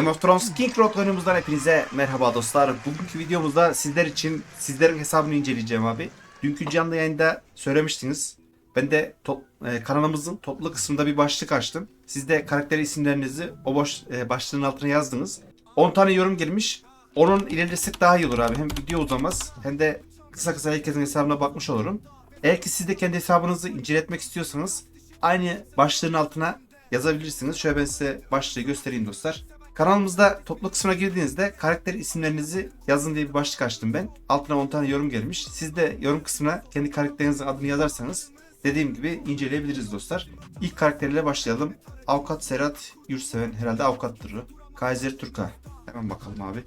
Game of Thrones King Road oyunumuzdan hepinize merhaba dostlar. Bugünkü videomuzda sizler için sizlerin hesabını inceleyeceğim abi. Dünkü canlı yayında söylemiştiniz. Ben de top- e, kanalımızın toplu kısmında bir başlık açtım. Siz de karakter isimlerinizi o boş e, başlığın altına yazdınız. 10 tane yorum gelmiş. Onun ilerlesek daha iyi olur abi. Hem video uzamaz hem de kısa kısa herkesin hesabına bakmış olurum. Eğer ki siz de kendi hesabınızı inceletmek istiyorsanız aynı başlığın altına yazabilirsiniz. Şöyle ben size başlığı göstereyim dostlar. Kanalımızda toplu kısmına girdiğinizde karakter isimlerinizi yazın diye bir başlık açtım ben. Altına 10 tane yorum gelmiş. Siz de yorum kısmına kendi karakterinizin adını yazarsanız dediğim gibi inceleyebiliriz dostlar. İlk karakterle başlayalım. Avukat Serhat Yurtseven herhalde avukattır. Kaiser Turka. Hemen bakalım abi.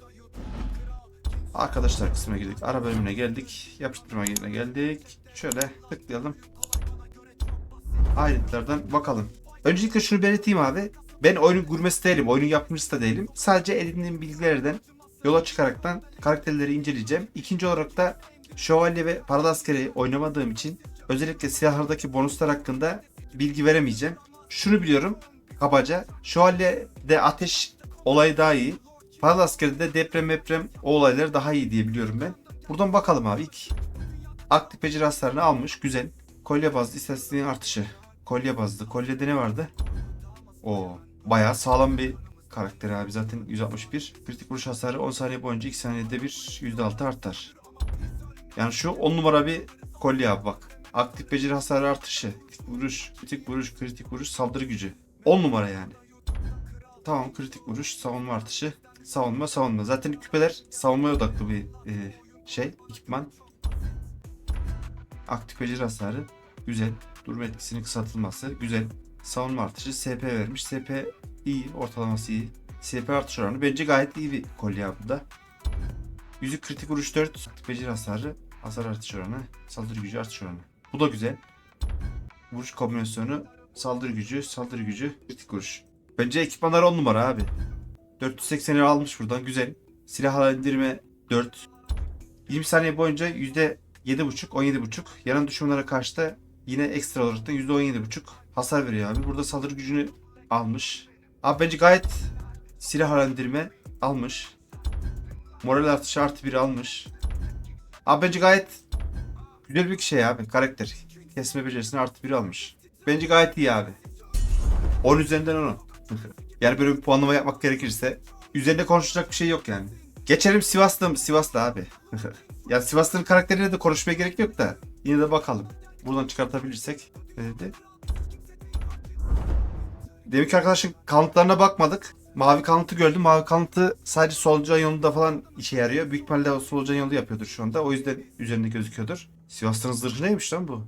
Arkadaşlar kısmına girdik. Ara bölümüne geldik. Yapıştırma yerine geldik. Şöyle tıklayalım. Ayrıntılardan bakalım. Öncelikle şunu belirteyim abi. Ben oyunun gurmesi değilim. Oyunun yapımcısı da değilim. Sadece edindiğim bilgilerden yola çıkaraktan karakterleri inceleyeceğim. İkinci olarak da Şövalye ve Paralı Askeri oynamadığım için özellikle silahlardaki bonuslar hakkında bilgi veremeyeceğim. Şunu biliyorum kabaca. Şövalye'de ateş olayı daha iyi. Paralı Askeri'de deprem deprem o olaylar daha iyi diye biliyorum ben. Buradan bakalım abi. İlk aktif beceri hasarını almış. Güzel. Kolye bazlı istatistiğin artışı. Kolye bazlı. Kolyede ne vardı? O bayağı sağlam bir karakter abi. Zaten 161. Kritik vuruş hasarı 10 saniye boyunca 2 saniyede bir %6 artar. Yani şu 10 numara bir kolye abi bak. Aktif beceri hasarı artışı. Kritik vuruş, kritik vuruş, kritik vuruş, saldırı gücü. 10 numara yani. Tamam kritik vuruş, savunma artışı. Savunma, savunma. Zaten küpeler savunmaya odaklı bir e, şey, ekipman. Aktif beceri hasarı. Güzel. Durma etkisinin kısaltılması. Güzel. Savunma artışı. SP vermiş. SP iyi. Ortalaması iyi. SP artış oranı bence gayet iyi bir kolye da. Yüzük kritik vuruş 4. Aktif beceri hasarı. Hasar artış oranı. Saldırı gücü artış oranı. Bu da güzel. Vuruş kombinasyonu. Saldırı gücü. Saldırı gücü. Kritik vuruş. Bence ekipmanlar 10 numara abi. 480'i almış buradan. Güzel. Silah indirme 4. 20 saniye boyunca %7.5 17.5. Yanan düşmanlara karşı da yine ekstra olarak da %17.5 hasar veriyor abi. Burada saldırı gücünü almış. Abi bence gayet silah halendirme almış. Moral artışı artı 1 almış. Abi bence gayet güzel bir şey abi karakter. Kesme becerisini artı 1 almış. Bence gayet iyi abi. 10 üzerinden 10. yani böyle bir puanlama yapmak gerekirse üzerinde konuşacak bir şey yok yani. Geçelim Sivas'ta mı? Sivas'ta abi. ya Sivas'ın karakteriyle de konuşmaya gerek yok da yine de bakalım. Buradan çıkartabilirsek. Ne Deminki arkadaşın kanıtlarına bakmadık. Mavi kanıtı gördüm. Mavi kanıtı sadece solucan yolunda falan işe yarıyor. Büyük ihtimalle solucan yolu yapıyordur şu anda. O yüzden üzerinde gözüküyordur. Sivas'ın zırhı neymiş lan bu?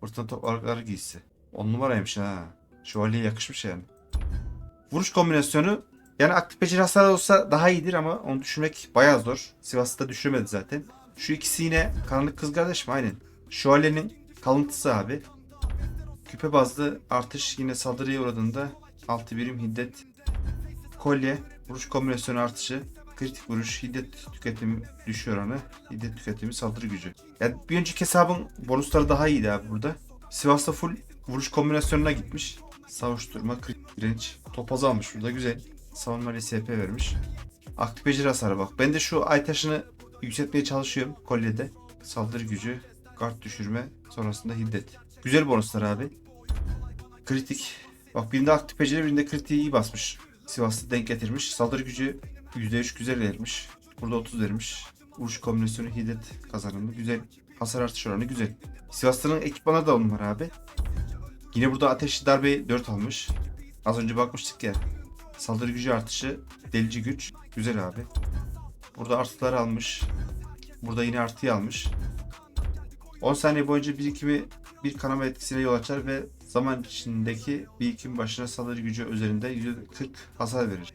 Fırtına toprakları giysi. 10 numaraymış ha. Şövalyeye yakışmış yani. Vuruş kombinasyonu yani aktif beceri hasarı olsa daha iyidir ama onu düşürmek bayağı zor. Sivas'ta da düşüremedi zaten. Şu ikisi yine karanlık kız kardeş mi? Aynen. Şövalyenin kalıntısı abi. Küpe bazlı artış yine saldırıya uğradığında 6 birim hiddet. Kolye, vuruş kombinasyonu artışı, kritik vuruş, hiddet tüketimi düşüyor oranı, hiddet tüketimi saldırı gücü. Yani bir önceki hesabın bonusları daha iyiydi abi burada. Sivas'ta full vuruş kombinasyonuna gitmiş. Savuşturma, kritik direnç, topaz almış burada güzel. Savunma RSP vermiş. Aktif beceri hasarı bak. Ben de şu ay taşını yükseltmeye çalışıyorum kolyede. Saldırı gücü, kart düşürme, sonrasında hiddet. Güzel bonuslar abi. Kritik. Bak birinde aktif beceri birinde kritiği iyi basmış. Sivas'ta denk getirmiş. Saldırı gücü %3 güzel vermiş. Burada 30 vermiş. Vuruş kombinasyonu hiddet kazanımı güzel. Hasar artış oranı güzel. Sivas'ın ekipmanı da var abi. Yine burada ateşli darbe 4 almış. Az önce bakmıştık ya. Saldırı gücü artışı, delici güç. Güzel abi. Burada artılar almış. Burada yine artıyı almış. 10 saniye boyunca birikimi bir kanama etkisine yol açar ve zaman içindeki birikim başına saldırı gücü üzerinde %40 hasar verir.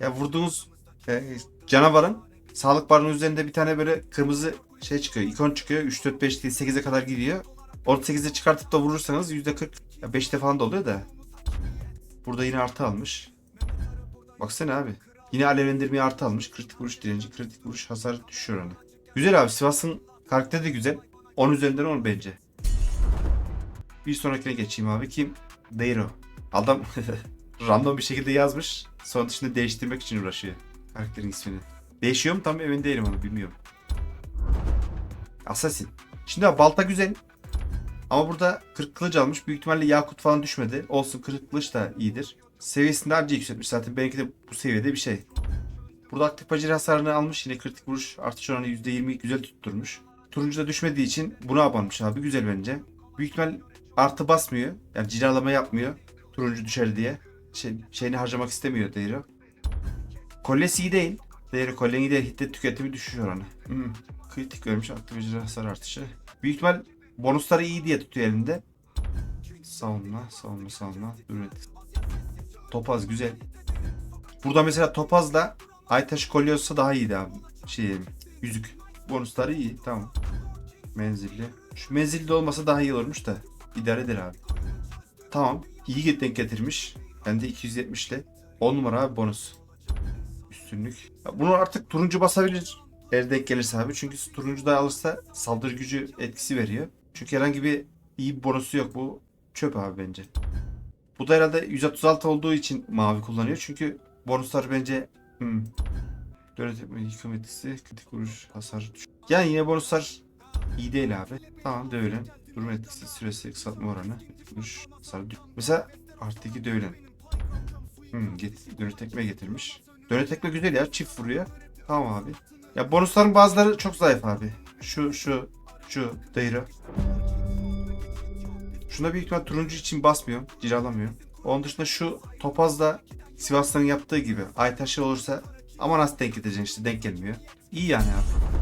Ya vurduğunuz e, canavarın sağlık barının üzerinde bir tane böyle kırmızı şey çıkıyor, ikon çıkıyor. 3, 4, 5 değil 8'e kadar gidiyor. Orada 8'e çıkartıp da vurursanız %40 ya 5'te falan da oluyor da. Burada yine artı almış. Baksana abi. Yine alevlendirmeyi artı almış. Kritik vuruş direnci, kritik vuruş hasar düşüyor oranı. Güzel abi. Sivas'ın karakteri de güzel. 10 üzerinden 10 bence. Bir sonrakine geçeyim abi. Kim? Deiro. Adam random bir şekilde yazmış. Sonra dışında değiştirmek için uğraşıyor karakterin ismini. Değişiyor mu tam emin değilim onu bilmiyorum. Assassin. Şimdi abi balta güzel. Ama burada kırık kılıç almış. Büyük ihtimalle yakut falan düşmedi. Olsun kırık kılıç da iyidir. Seviyesini de anca yükseltmiş zaten. Belki de bu seviyede bir şey. Burada aktif bacari hasarını almış. Yine kritik vuruş artış oranı %20 güzel tutturmuş. Turuncu da düşmediği için buna abanmış abi. Güzel bence. Büyük ihtimal artı basmıyor. Yani cilalama yapmıyor. Turuncu düşer diye. Şey, şeyini harcamak istemiyor Deyro. Kolyesi iyi değil. Değeri kolyen iyi değil. Hiddet tüketimi düşüş oranı. Hmm. Kritik vermiş. Aktif bacari hasar artışı. Büyük ihtimal bonusları iyi diye tutuyor elinde. Savunma, savunma, savunma. Üret. Topaz güzel. Burada mesela topazla Aytaş kolye olsa daha iyiydi abi. Şey, yüzük. Bonusları iyi. Tamam. Menzilli. Şu menzilli olmasa daha iyi olurmuş da. İdare eder abi. Tamam. İyi denk getirmiş. Ben de 270 ile. 10 numara abi bonus. Üstünlük. Ya bunu artık turuncu basabilir. Eğer denk gelirse abi. Çünkü turuncu da alırsa saldırı gücü etkisi veriyor. Çünkü herhangi bir iyi bir bonusu yok. Bu çöp abi bence. Bu da herhalde 136 olduğu için mavi kullanıyor. Çünkü bonuslar bence hmm. Döne tepme yıkım etkisi, kritik vuruş, hasar. Yani yine bonuslar iyi değil abi. Tamam dövülen. Durum etkisi, süresi, kısaltma oranı, vuruş, hasar düş. Mesela artı 2 dövülen. Hmm, get, döne tekme getirmiş. Döne tekme güzel ya, çift vuruyor. Tamam abi. Ya bonusların bazıları çok zayıf abi. Şu, şu, şu, Deyra. Şuna büyük ihtimal turuncu için basmıyorum. Cilalamıyorum. Onun dışında şu topazda Sivas'tan yaptığı gibi ay taşı olursa ama nasıl denk edeceksin işte denk gelmiyor. İyi yani abi.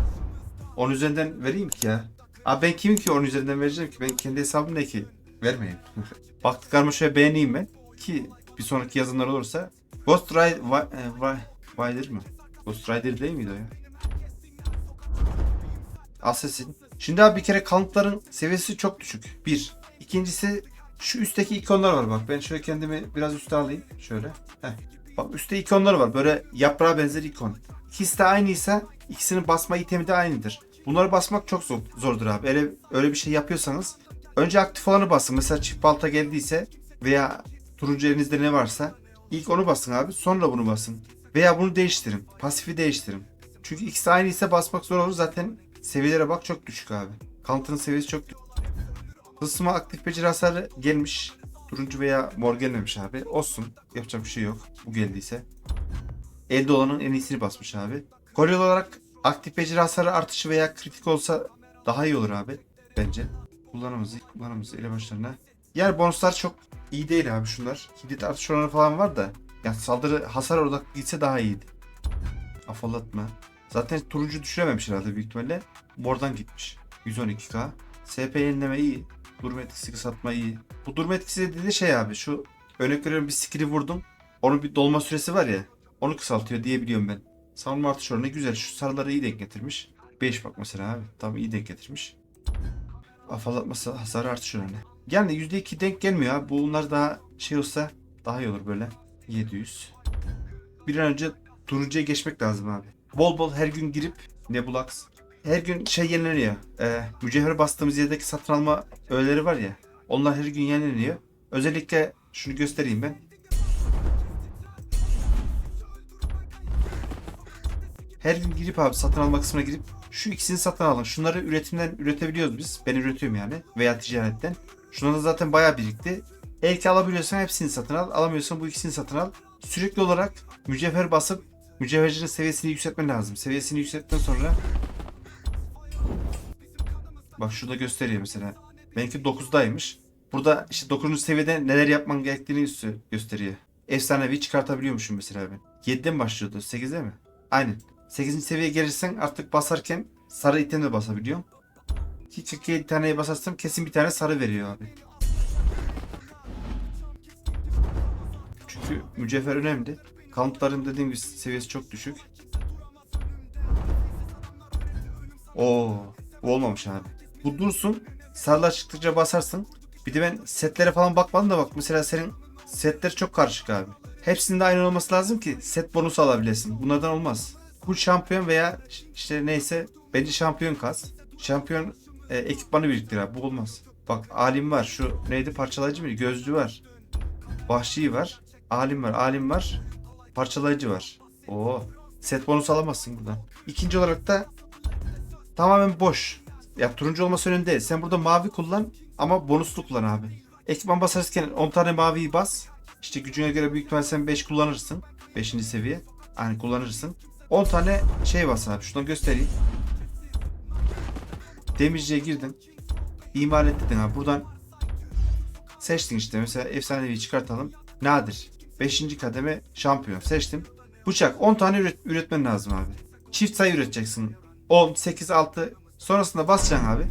10 üzerinden vereyim ki ya. Abi ben kimim ki 10 üzerinden vereceğim ki? Ben kendi hesabım ne ki? Vermeyeyim. Baktıklarımı şöyle beğeneyim ben. Ki bir sonraki yazımlar olursa. Ghost Rider, Va- e, Rider mı? Ghost Rider değil miydi o ya? Assassin. Şimdi abi bir kere kanıtların seviyesi çok düşük. Bir. İkincisi şu üstteki ikonlar var bak. Ben şöyle kendimi biraz üste alayım. Şöyle. Heh. Bak üstte ikonlar var. Böyle yaprağa benzer ikon. İkisi de aynıysa ikisinin basma itemi de aynıdır. Bunları basmak çok zor, zordur abi. Öyle, öyle bir şey yapıyorsanız önce aktif olanı basın. Mesela çift balta geldiyse veya turuncu elinizde ne varsa ilk onu basın abi. Sonra bunu basın. Veya bunu değiştirin. Pasifi değiştirin. Çünkü ikisi aynıysa basmak zor olur. Zaten seviyelere bak çok düşük abi. Counter'ın seviyesi çok düşük. Hısma aktif beceri hasarı gelmiş. Turuncu veya mor gelmemiş abi. Olsun. Yapacak bir şey yok. Bu geldiyse. Elde olanın en iyisini basmış abi. Kolye olarak aktif beceri hasarı artışı veya kritik olsa daha iyi olur abi. Bence. Kullanımız, kullanımız elebaşlarına. Yani bonuslar çok iyi değil abi şunlar. Hiddet artış oranı falan var da. Yani saldırı hasar odaklı gitse daha iyiydi. Afallatma. Zaten turuncu düşürememiş herhalde büyük ihtimalle. Mordan gitmiş. 112k. SP yenileme iyi. Durma etkisi kısaltma iyi. Bu durma etkisi dediği şey abi şu örnek veriyorum bir skill'i vurdum. Onun bir dolma süresi var ya. Onu kısaltıyor diye biliyorum ben. Savunma artış oranı güzel. Şu sarıları iyi denk getirmiş. 5 bak mesela abi. Tam iyi denk getirmiş. Afallatması hasarı artış oranı. Yani %2 denk gelmiyor abi. Bunlar daha şey olsa daha iyi olur böyle. 700. Bir an önce turuncuya geçmek lazım abi. Bol bol her gün girip Nebulax her gün şey yenileniyor. Ee, mücevher bastığımız yerdeki satın alma öğeleri var ya. Onlar her gün yenileniyor. Özellikle şunu göstereyim ben. Her gün girip abi satın alma kısmına girip şu ikisini satın alın. Şunları üretimden üretebiliyoruz biz. Ben üretiyorum yani. Veya ticaretten. Şunlar da zaten bayağı birikti. Eğer alabiliyorsan hepsini satın al. Alamıyorsan bu ikisini satın al. Sürekli olarak mücevher basıp mücevhercinin seviyesini yükseltmen lazım. Seviyesini yükselttikten sonra Bak şurada gösteriyor mesela. Benimki 9'daymış. Burada işte 9. seviyede neler yapman gerektiğini gösteriyor. Efsanevi çıkartabiliyormuşum mesela ben. 7'den mi başlıyordu? 8'de mi? Aynen. 8. seviyeye gelirsen artık basarken sarı item de basabiliyorum. Ki 47 taneye basarsam kesin bir tane sarı veriyor abi. Çünkü mücevher önemli. Countların dediğim gibi seviyesi çok düşük. Oo, bu olmamış abi. Bu dursun. Sarılar çıktıkça basarsın. Bir de ben setlere falan bakmadım da bak mesela senin setler çok karışık abi. Hepsinde aynı olması lazım ki set bonusu alabilesin. Bunlardan olmaz. Bu şampiyon veya işte neyse bence şampiyon kas. Şampiyon e, ekipmanı biriktir abi. Bu olmaz. Bak alim var. Şu neydi parçalayıcı mıydı? Gözlü var. Vahşi var. Alim var. Alim var. Parçalayıcı var. Oo. Set bonus alamazsın buradan. İkinci olarak da tamamen boş. Ya turuncu olması önemli değil. Sen burada mavi kullan ama bonuslu kullan abi. Ekipman basarken 10 tane maviyi bas. İşte gücüne göre büyük ihtimal sen 5 kullanırsın. 5. seviye. Yani kullanırsın. 10 tane şey bas abi. Şuradan göstereyim. Demirciye girdin. İmal et dedin abi. Buradan seçtin işte. Mesela efsanevi çıkartalım. Nadir. 5. kademe şampiyon. Seçtim. Bıçak 10 tane üret, üretmen lazım abi. Çift sayı üreteceksin. 10, 8, 6. Sonrasında basacaksın abi.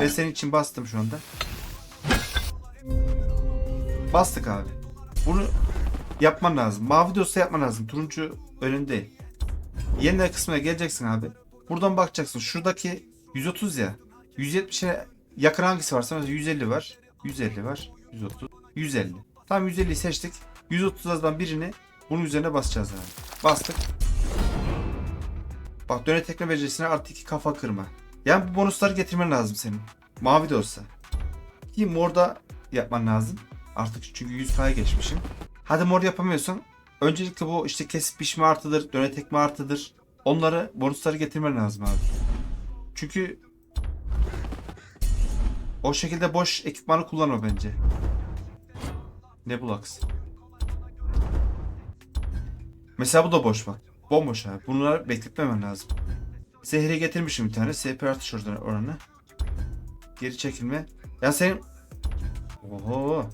Ben senin için bastım şu anda. Bastık abi. Bunu yapman lazım. Mavi dosya yapman lazım. Turuncu önemli değil. Yeniden kısmına geleceksin abi. Buradan bakacaksın. Şuradaki 130 ya. 170'e yakın hangisi varsa mesela 150 var. 150 var. 130. 150. Tam 150'yi seçtik. 130'dan birini bunun üzerine basacağız abi. Bastık. Bak döne tekme becerisine artı 2 kafa kırma. Yani bu bonusları getirmen lazım senin. Mavi de olsa. Ki morda yapman lazım. Artık çünkü 100k'ya geçmişim. Hadi mor yapamıyorsan öncelikle bu işte kesip biçme artıdır, döne tekme artıdır. Onları bonusları getirmen lazım abi. Çünkü o şekilde boş ekipmanı kullanma bence. Ne bulaks? Mesela bu da boş bak. Bomboş abi. Bunları bekletmemen lazım. Zehri getirmişim bir tane. SP artış oranı. Geri çekilme. Ya senin... Oho.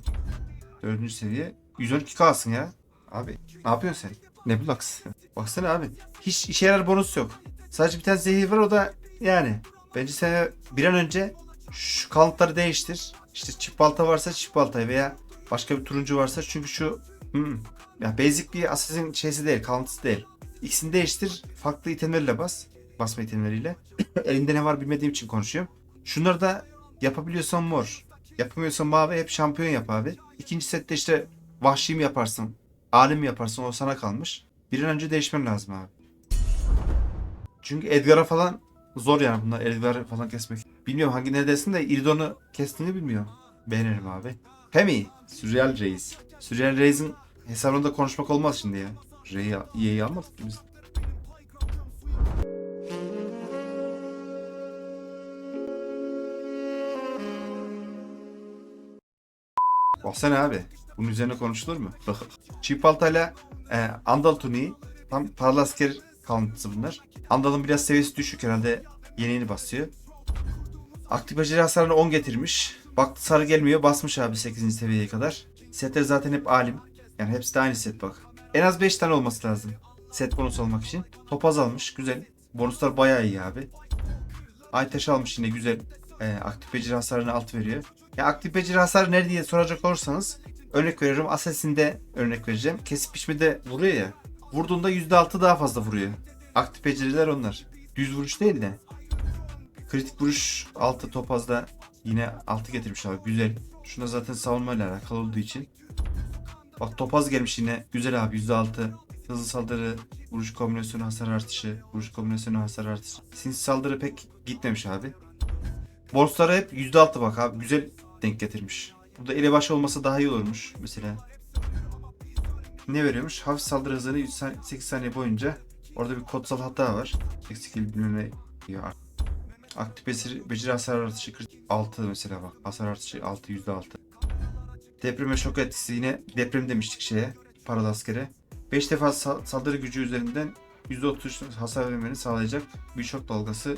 Dördüncü seviye. 112 kalsın ya. Abi ne yapıyorsun sen? Ne bulaks? Baksana abi. Hiç işe yarar bonus yok. Sadece bir tane zehir var o da yani. Bence sen bir an önce şu kanıtları değiştir. İşte çift balta varsa çift baltayı veya başka bir turuncu varsa çünkü şu hmm, ya basic bir assassin şeysi değil, kalıntısı değil. İkisini değiştir, farklı itemlerle bas. Basma itemleriyle. Elinde ne var bilmediğim için konuşuyorum. Şunları da yapabiliyorsan mor. Yapamıyorsan mavi hep şampiyon yap abi. İkinci sette işte vahşi mi yaparsın, alim yaparsın o sana kalmış. Bir an önce değişmen lazım abi. Çünkü Edgar'a falan zor yani bunlar Edgar'ı falan kesmek. Bilmiyorum hangi neredesin de Iridon'u kestiğini bilmiyorum. Beğenirim abi. Pemi. Surreal Reis. Surreal Reis'in hesabında konuşmak olmaz şimdi ya. Rey'i Y'yi almadık ki biz. Baksana abi. Bunun üzerine konuşulur mu? Çift baltayla e, Andal tuniği tam paralı asker kalıntısı bunlar. Andal'ın biraz seviyesi düşük herhalde yeni yeni basıyor. Aktif beceri hasarını 10 getirmiş. Baktı sarı gelmiyor basmış abi 8. seviyeye kadar. Setler zaten hep alim. Yani hepsi de aynı set bak. En az 5 tane olması lazım. Set bonus olmak için. Topaz almış güzel. Bonuslar bayağı iyi abi. Aytaş almış yine güzel. E, aktif beceri hasarını alt veriyor. Ya aktif beceri hasarı nerede diye soracak olursanız örnek veriyorum Assassin'de örnek vereceğim. Kesip biçmede vuruyor ya. Vurduğunda %6 daha fazla vuruyor. Aktif beceriler onlar. Düz vuruş değil de. Kritik vuruş 6 topazda yine 6 getirmiş abi. Güzel. Şuna zaten savunmayla alakalı olduğu için. Bak topaz gelmiş yine. Güzel abi %6. Hızlı saldırı, vuruş kombinasyonu hasar artışı, vuruş kombinasyonu hasar artışı. Sinsi saldırı pek gitmemiş abi. Bonuslara hep %6 bak abi. Güzel denk getirmiş. Burada elebaşı olmasa daha iyi olurmuş mesela. Ne veriyormuş? Hafif saldırı hızını 8 saniye boyunca orada bir kodsal hata var. Skill bilmem ne diyor. Aktif beceri, beceri hasar artışı 6 mesela bak. Hasar artışı 6 %6. Depreme şok etkisi yine deprem demiştik şeye. Paralı askere. 5 defa sa- saldırı gücü üzerinden %33 hasar vermeni sağlayacak bir şok dalgası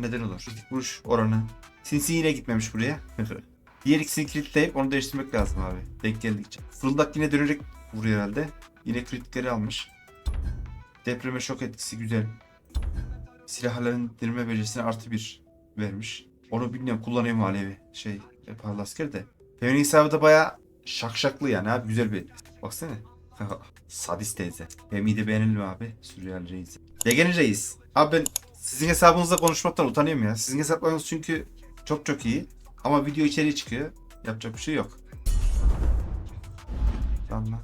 neden olur. Vuruş oranı. Sinsi yine gitmemiş buraya. Diğer ikisini kilitleyip onu değiştirmek lazım abi. Denk geldikçe. Fırıldak yine dönerek vuruyor herhalde. Yine kritikleri almış. Depreme şok etkisi güzel. Silahların dirme becerisine artı bir vermiş. Onu bilmiyorum kullanayım Alevi şey e, pahalı asker de. Feminin hesabı da baya şakşaklı yani abi güzel bir. Baksana. Sadist teyze. Femi'yi de beğenelim abi. Sürreal reis. Legeni reis. Abi ben sizin hesabınızda konuşmaktan utanıyorum ya. Sizin hesaplarınız çünkü çok çok iyi. Ama video içeriği çıkıyor. Yapacak bir şey yok. Tamam.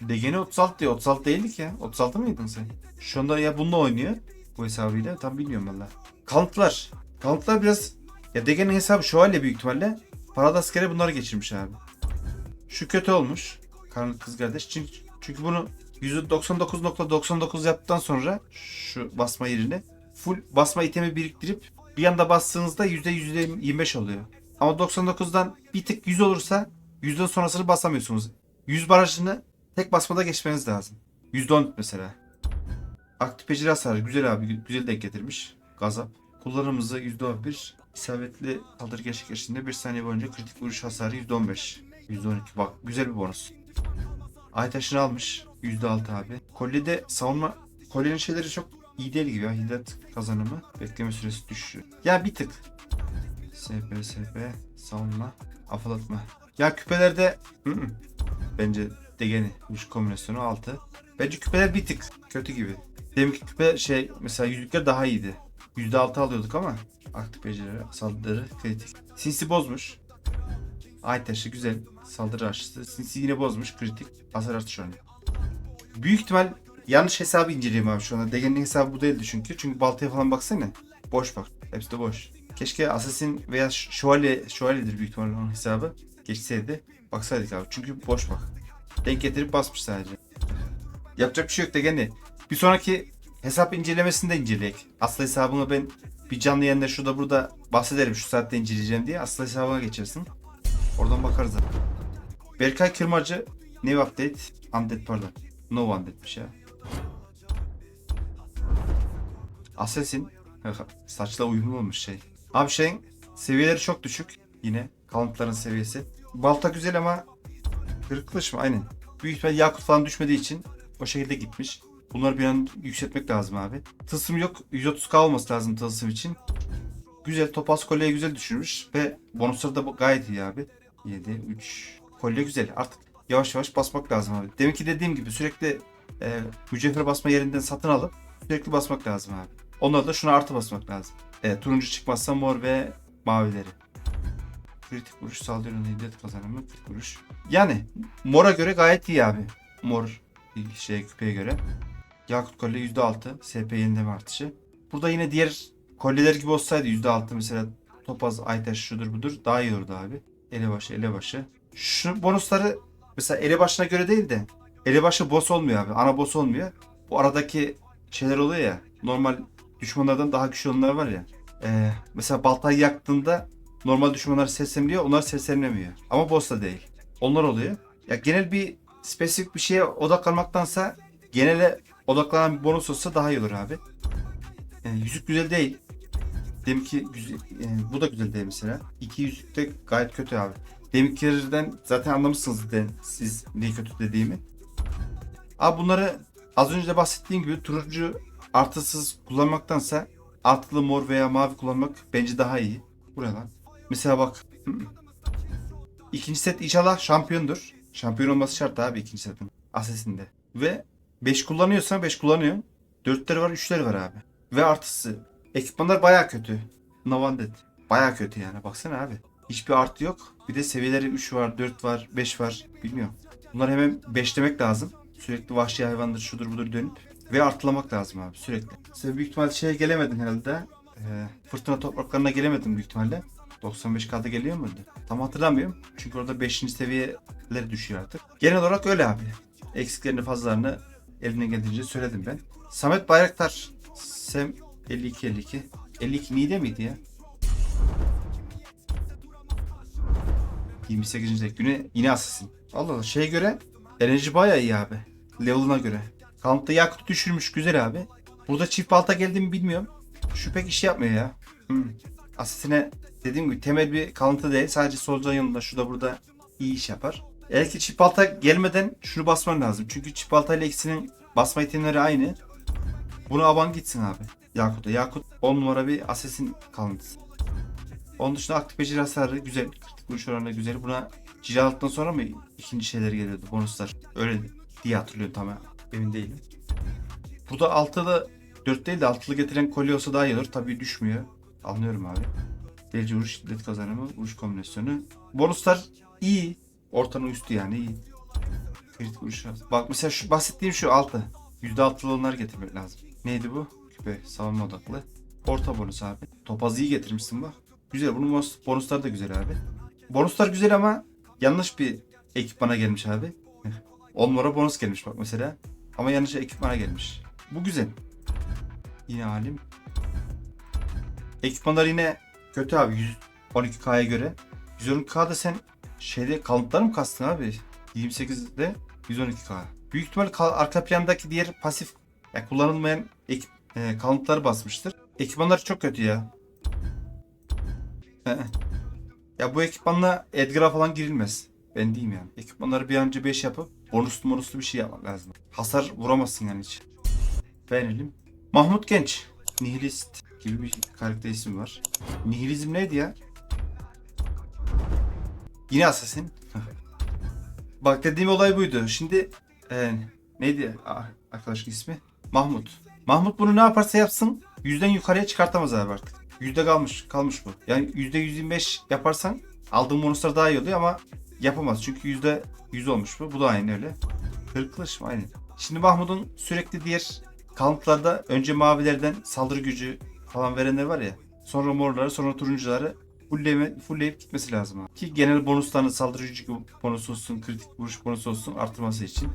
Degene 36 diyor. 36 değildik ya. 36 mıydın sen? Şu anda ya bununla oynuyor. Bu hesabıyla. Tam bilmiyorum valla. Kanıtlar. Kanıtlar biraz... Ya Degen'in hesabı şövalye büyük ihtimalle. Parada askere bunları geçirmiş abi. Şu kötü olmuş. Karanlık kız kardeş. Çünkü, çünkü bunu %99.99 yaptıktan sonra şu basma yerini full basma itemi biriktirip bir anda bastığınızda %125 oluyor. Ama 99'dan bir tık 100 olursa 100'den sonrasını basamıyorsunuz. 100 barajını tek basmada geçmeniz lazım. %10 mesela. Aktif beceri hasarı güzel abi gü- güzel denk getirmiş. Gazap. Kullanımımızı %11. İsabetli saldırı gerçekleştiğinde bir saniye boyunca kritik vuruş hasarı %15. %12 bak güzel bir bonus. Ay taşını almış. %6 abi. Kolyede savunma kolyenin şeyleri çok iyi değil gibi ya. Hiddet kazanımı. Bekleme süresi düşüyor. Ya bir tık. SP SP savunma afalatma. Ya küpelerde bence degeni vuruş kombinasyonu 6. Bence küpeler bir tık kötü gibi. Deminki küpe şey mesela yüzükler daha iyiydi. %6 alıyorduk ama aktif beceri saldırı kritik. Sinsi bozmuş. Ay taşı güzel. Saldırı açısı. Sinsi yine bozmuş. Kritik. Hasar artışı oranı. Büyük ihtimal yanlış hesabı inceleyeyim abi şu anda. Degen'in hesabı bu değildi çünkü. Çünkü baltaya falan baksana. Boş bak. Hepsi de boş. Keşke Assassin veya Şövalye, Şövalyedir büyük ihtimalle onun hesabı. Geçseydi. Baksaydık abi. Çünkü boş bak. Denk getirip basmış sadece. Yapacak bir şey yok Degen'i. Bir sonraki hesap incelemesinde inceleyek. Aslı hesabını ben bir canlı yayında şurada burada bahsederim şu saatte inceleyeceğim diye. Aslı hesabına geçersin. Oradan bakarız. Berkay Kırmacı New Update Undead pardon. No Undead'miş ya. Assassin saçla uyumlu olmuş şey. Abi şeyin seviyeleri çok düşük. Yine kalıntıların seviyesi. Balta güzel ama kırık kılıç mı? Aynen. Büyük ihtimal yakut falan düşmediği için o şekilde gitmiş. Bunları bir an yükseltmek lazım abi. Tılsım yok. 130k olması lazım tılsım için. Güzel. Topaz kolyeyi güzel düşürmüş. Ve bonusları da gayet iyi abi. 7, 3. Kolye güzel. Artık yavaş yavaş basmak lazım abi. Demek ki dediğim gibi sürekli e, mücevher basma yerinden satın alıp sürekli basmak lazım abi. Onlarda da şuna artı basmak lazım. E, turuncu çıkmazsa mor ve mavileri. Kritik vuruş saldırı hiddet kazanımı kritik vuruş. Yani mora göre gayet iyi abi. Mor şey küpeye göre. Yakut kolye %6. SP yenileme artışı. Burada yine diğer kolyeler gibi olsaydı %6 mesela topaz, aytaş şudur budur daha iyi olurdu abi. Elebaşı, elebaşı. Şu bonusları mesela elebaşına göre değil de elebaşı boss olmuyor abi. Ana boss olmuyor. Bu aradaki şeyler oluyor ya. Normal düşmanlardan daha güçlü olanlar var ya. Ee, mesela baltayı yaktığında normal düşmanlar sesleniliyor. Onlar seslenemiyor. Ama boss da değil. Onlar oluyor. Ya genel bir spesifik bir şeye odaklanmaktansa genele odaklanan bir bonus olsa daha iyi olur abi. Ee, yüzük güzel değil. Demek ki güzel, e, bu da güzel değil mesela. İki yüzük de gayet kötü abi. Deminkilerden zaten anlamışsınız de, siz ne kötü dediğimi. Abi bunları az önce de bahsettiğim gibi turuncu artısız kullanmaktansa artılı mor veya mavi kullanmak bence daha iyi. Buraya lan. Mesela bak. İkinci set inşallah şampiyondur. Şampiyon olması şart abi ikinci setin. Asesinde. Ve 5 kullanıyorsan 5 kullanıyor. 4'leri var 3'leri var abi. Ve artısı. Ekipmanlar baya kötü. Novandet. Baya kötü yani. Baksana abi. Hiçbir artı yok. Bir de seviyeleri 3 var, 4 var, 5 var. Bilmiyorum. Bunları hemen 5 demek lazım. Sürekli vahşi hayvandır, şudur budur dönüp. Ve artılamak lazım abi sürekli. Sen büyük ihtimalle şeye gelemedin herhalde. Ee, fırtına topraklarına gelemedin büyük ihtimalle. 95 kda geliyor muydu? Tam hatırlamıyorum. Çünkü orada 5. seviyeler düşüyor artık. Genel olarak öyle abi. Eksiklerini fazlalarını eline geldiğince söyledim ben. Samet Bayraktar. Sem 52 52. 52 miydi miydi ya? 28. tek güne yine assassin. Allah Allah şeye göre enerji bayağı iyi abi. Level'ına göre. Kampta yakut düşürmüş güzel abi. Burada çift balta geldi mi bilmiyorum. Şu pek iş yapmıyor ya. Hmm. Asasine dediğim gibi temel bir kalıntı değil. Sadece solucan yanında şurada burada iyi iş yapar. Eğer ki çift balta gelmeden şunu basman lazım. Çünkü çift balta ile ikisinin basma itemleri aynı. Bunu aban gitsin abi. Yakut'a. Yakut 10 numara bir asesin kalıntısı. Onun dışında aktif beceri hasarı güzel. Kritik vuruş oranı güzel. Buna cilalattan sonra mı ikinci şeyler geliyordu bonuslar? Öyle diye hatırlıyorum tamam. Emin değilim. Burada altılı 4 değil de altılı getiren kolye olsa daha iyi olur. Tabii düşmüyor. Anlıyorum abi. Delici vuruş, şiddet kazanımı, vuruş kombinasyonu. Bonuslar iyi. Ortanın üstü yani iyi. Kritik vuruş. Bak mesela şu bahsettiğim şu altı. %6'lı olanlar getirmek lazım. Neydi bu? Küpe savunma odaklı. Orta bonus abi. Topazı iyi getirmişsin bak. Güzel. Bunun bonus, bonusları da güzel abi. bonuslar güzel ama yanlış bir ekipmana gelmiş abi. 10 numara bonus gelmiş bak mesela. Ama yanlış ekipmana gelmiş. Bu güzel. Yine halim. Ekipmanlar yine kötü abi 112K'ya göre. 112K'da sen şeyde kalıplar mı kastın abi? 28'de 112K. Büyük ihtimal arka plandaki diğer pasif yani kullanılmayan ekip, e, kalıntıları basmıştır. Ekipmanlar çok kötü ya. Ya bu ekipmanla Edgar'a falan girilmez. Ben diyeyim yani. Ekipmanları bir an önce 5 yapıp bonuslu bonuslu bir şey yapmak lazım. Hasar vuramazsın yani hiç. Beğenelim. Mahmut Genç. Nihilist gibi bir karakter ismi var. Nihilizm neydi ya? Yine Assassin. Bak dediğim olay buydu. Şimdi e, neydi arkadaşın ismi? Mahmut. Mahmut bunu ne yaparsa yapsın yüzden yukarıya çıkartamaz abi artık. Yüzde kalmış kalmış bu. Yani yüzde 125 yaparsan aldığın bonuslar daha iyi oluyor ama yapamaz. Çünkü yüzde 100 olmuş bu. Bu da aynı öyle. Kırıklış mı? Aynı. Şimdi Mahmut'un sürekli diğer kalıntılarda önce mavilerden saldırı gücü falan verenler var ya. Sonra morları sonra turuncuları fullleyip gitmesi lazım. abi. Ki genel bonuslarını saldırı gücü bonusu olsun, kritik vuruş bonusu olsun artırması için.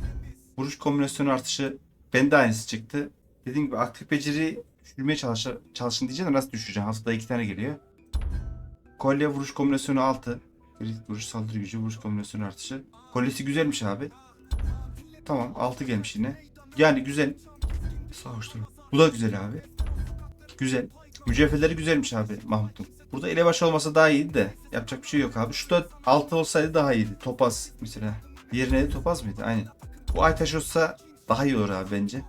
Vuruş kombinasyonu artışı bende aynısı çıktı. Dediğim gibi aktif beceri düşürmeye çalış çalışın diyeceğim nasıl düşüreceğim? Haftada iki tane geliyor. Kolye vuruş kombinasyonu 6. Kritik vuruş saldırı gücü vuruş kombinasyonu artışı. Kolyesi güzelmiş abi. Tamam 6 gelmiş yine. Yani güzel. Uçtum. Bu da güzel abi. Güzel. Mücevherleri güzelmiş abi Mahmut'un. Burada elebaşı olmasa daha iyiydi de. Yapacak bir şey yok abi. Şu da 6 olsaydı daha iyiydi. Topaz mesela. Diğerine de topaz mıydı? Aynen. Bu Aytaş olsa daha iyi olur abi bence.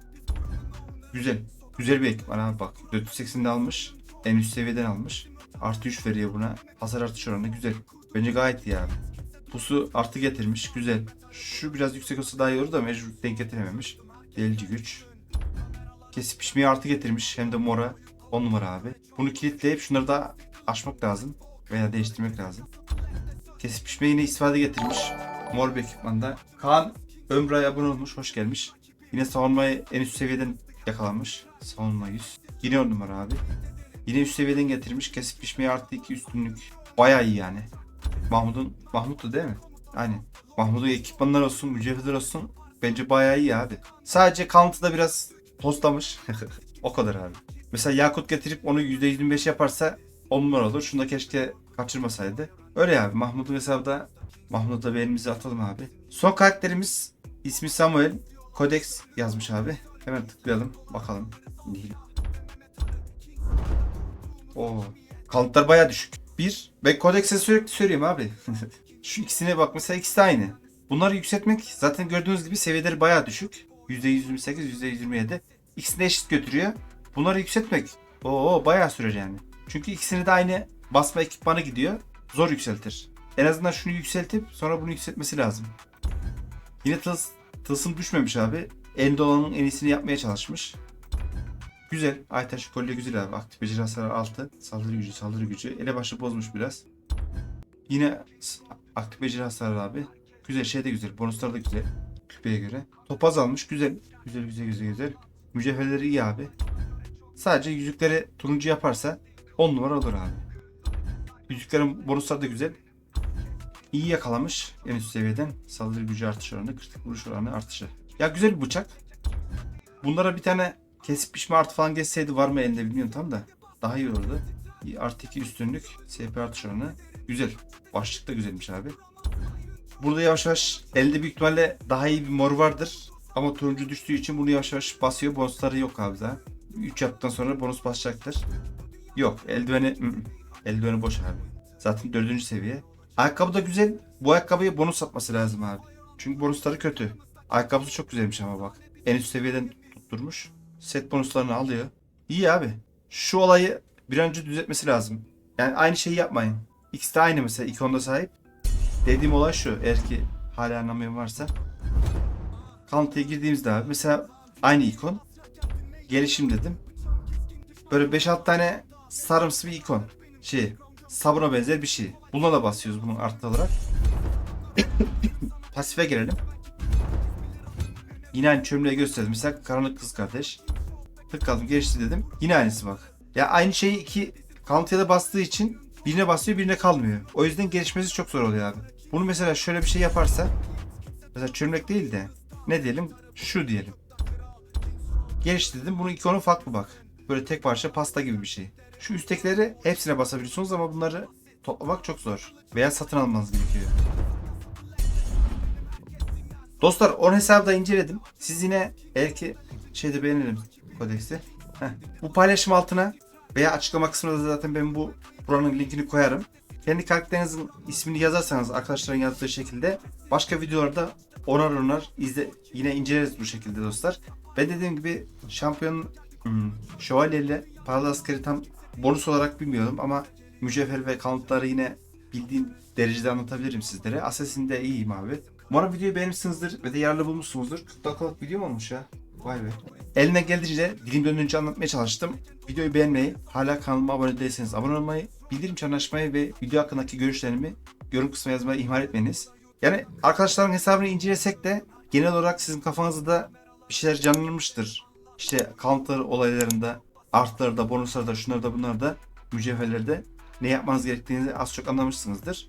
Güzel. Güzel bir ekipman abi bak. 480'de almış. En üst seviyeden almış. Artı 3 veriyor buna. Hasar artış oranı güzel. Bence gayet iyi abi. Pusu artı getirmiş. Güzel. Şu biraz yüksek olsa daha iyi olur da mecbur denk getirememiş. Delici güç. Kesip pişmeyi artı getirmiş. Hem de mora. 10 numara abi. Bunu kilitleyip şunları da açmak lazım. Veya değiştirmek lazım. Kesip pişme yine istifade getirmiş. Mor bir ekipmanda. Kaan Ömra'ya abone olmuş. Hoş gelmiş. Yine savunmayı en üst seviyeden yakalanmış. Savunma 100. Yine 10 numara abi. Yine üst seviyeden getirmiş. Kesip pişmeyi artı 2 üstünlük. Baya iyi yani. Mahmut'un Mahmut'tu değil mi? Aynen. Mahmut'un ekipmanlar olsun, mücevherler olsun. Bence bayağı iyi abi. Sadece Count'ı biraz tostlamış. o kadar abi. Mesela Yakut getirip onu %25 yaparsa 10 numara olur. Şunu da keşke kaçırmasaydı. Öyle abi. Mahmut'un hesabda Mahmut'a da bir elimizi atalım abi. Son karakterimiz ismi Samuel. Codex yazmış abi. Hemen tıklayalım. Bakalım. Oo. Kalıplar baya düşük. Bir. Ben Codex'e sürekli söyleyeyim abi. Şu ikisine bak mesela ikisi de aynı. Bunları yükseltmek zaten gördüğünüz gibi seviyeleri baya düşük. %128, %127. İkisini eşit götürüyor. Bunları yükseltmek Oo bayağı sürer yani. Çünkü ikisini de aynı basma ekipmanı gidiyor. Zor yükseltir. En azından şunu yükseltip sonra bunu yükseltmesi lazım. Yine tıls, tılsım düşmemiş abi. Elde olanın en iyisini yapmaya çalışmış. Güzel. Aytaş kolye güzel abi. Aktif beceri hasarı 6. Saldırı gücü, saldırı gücü. Elebaşı bozmuş biraz. Yine aktif beceri hasarı abi. Güzel şey de güzel. Bonuslar da güzel. Küpeye göre. Topaz almış. Güzel. Güzel güzel güzel güzel. Mücevherleri iyi abi. Sadece yüzükleri turuncu yaparsa 10 numara olur abi. Yüzüklerin bonusları da güzel. İyi yakalamış en üst seviyeden. Saldırı gücü artış oranı, kritik vuruş oranı artışı. Ya güzel bir bıçak. Bunlara bir tane kesip pişme artı falan geçseydi var mı elinde bilmiyorum tam da. Daha iyi olurdu. Artı 2 üstünlük. SP artış oranı. Güzel. Başlık da güzelmiş abi. Burada yavaş yavaş elde büyük ihtimalle daha iyi bir mor vardır. Ama turuncu düştüğü için bunu yavaş yavaş basıyor. Bonusları yok abi daha. 3 yaptıktan sonra bonus basacaktır. Yok eldiveni ı-ı. eldiveni boş abi. Zaten 4. seviye. Ayakkabı da güzel. Bu ayakkabıya bonus atması lazım abi. Çünkü bonusları kötü. Ayakkabısı çok güzelmiş ama bak. En üst seviyeden tutturmuş. Set bonuslarını alıyor. İyi abi. Şu olayı bir önce düzeltmesi lazım. Yani aynı şeyi yapmayın. İkisi de aynı mesela. ikonda sahip. Dediğim olay şu. Eğer ki hala anlamayan varsa. County'ye girdiğimizde abi mesela aynı ikon. Gelişim dedim. Böyle 5-6 tane sarımsı bir ikon. Şey, sabuna benzer bir şey. Buna da basıyoruz bunun artı olarak. Pasife gelelim. Yine aynı çömleği gösterdim. Mesela karanlık kız kardeş. Tıkladım geçti dedim. Yine aynısı bak. Ya aynı şeyi iki County'ye de bastığı için birine basıyor birine kalmıyor. O yüzden gelişmesi çok zor oluyor abi. Bunu mesela şöyle bir şey yaparsa mesela çömlek değil de ne diyelim şu diyelim. Geliştirdim bunun ikonu farklı bak. Böyle tek parça pasta gibi bir şey. Şu üsttekileri hepsine basabiliyorsunuz ama bunları toplamak çok zor. Veya satın almanız gerekiyor. Dostlar 10 hesabı da inceledim. Siz yine eğer ki şeyde beğenirim kodeksi. Bu paylaşım altına veya açıklama kısmında da zaten ben bu buranın linkini koyarım. Kendi karakterinizin ismini yazarsanız arkadaşların yazdığı şekilde başka videolarda onar onar izle, yine inceleriz bu şekilde dostlar. Ben dediğim gibi şampiyon hmm, şövalye ile paralı askeri tam bonus olarak bilmiyorum ama mücevher ve kanıtları yine bildiğim derecede anlatabilirim sizlere. Assassin'de de iyiyim abi. Umarım videoyu beğenmişsinizdir ve de yararlı bulmuşsunuzdur. 40 dakikalık video mu olmuş ya? Vay be. Eline geldiğince dilim döndüğünce anlatmaya çalıştım. Videoyu beğenmeyi, hala kanalıma abone değilseniz abone olmayı, bildirim çanını ve video hakkındaki görüşlerimi yorum kısmına yazmayı ihmal etmeyiniz. Yani arkadaşların hesabını incelesek de genel olarak sizin kafanızda bir şeyler canlanmıştır. İşte counter olaylarında, artlarda, bonuslarda, şunlarda bunlarda, mücevherlerde ne yapmanız gerektiğini az çok anlamışsınızdır.